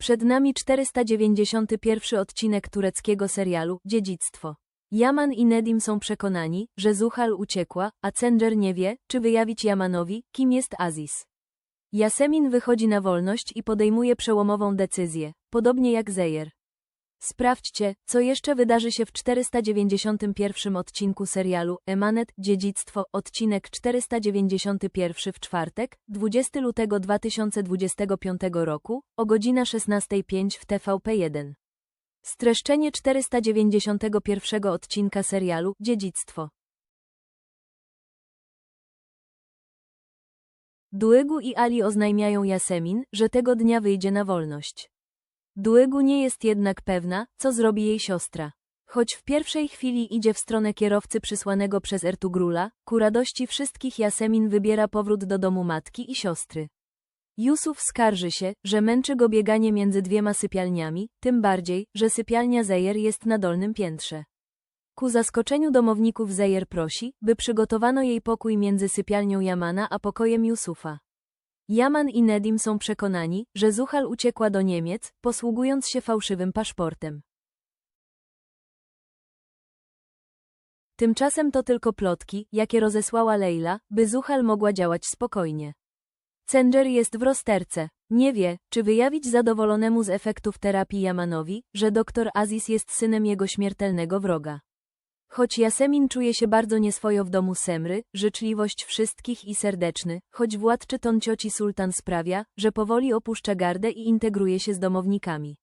Przed nami 491 odcinek tureckiego serialu Dziedzictwo. Yaman i Nedim są przekonani, że Zuhal uciekła, a Cenger nie wie, czy wyjawić Yamanowi, kim jest Aziz. Yasemin wychodzi na wolność i podejmuje przełomową decyzję, podobnie jak Zejer. Sprawdźcie, co jeszcze wydarzy się w 491 odcinku serialu Emanet Dziedzictwo, odcinek 491 w czwartek, 20 lutego 2025 roku, o godzina 16.05 w TVP1. Streszczenie 491 odcinka serialu Dziedzictwo. Duegu i Ali oznajmiają Yasemin, że tego dnia wyjdzie na wolność. Duegu nie jest jednak pewna, co zrobi jej siostra. Choć w pierwszej chwili idzie w stronę kierowcy przysłanego przez Ertugrula, ku radości wszystkich Yasemin wybiera powrót do domu matki i siostry. Yusuf skarży się, że męczy go bieganie między dwiema sypialniami, tym bardziej, że sypialnia Zejer jest na dolnym piętrze. Ku zaskoczeniu domowników Zejer prosi, by przygotowano jej pokój między sypialnią Jamana a pokojem Yusufa. Yaman i Nedim są przekonani, że Zuhal uciekła do Niemiec, posługując się fałszywym paszportem. Tymczasem to tylko plotki, jakie rozesłała Leila, by Zuhal mogła działać spokojnie. Cenger jest w rozterce. Nie wie, czy wyjawić zadowolonemu z efektów terapii Yamanowi, że doktor Aziz jest synem jego śmiertelnego wroga. Choć Yasemin czuje się bardzo nieswojo w domu Semry, życzliwość wszystkich i serdeczny, choć władczy ton cioci sultan sprawia, że powoli opuszcza gardę i integruje się z domownikami.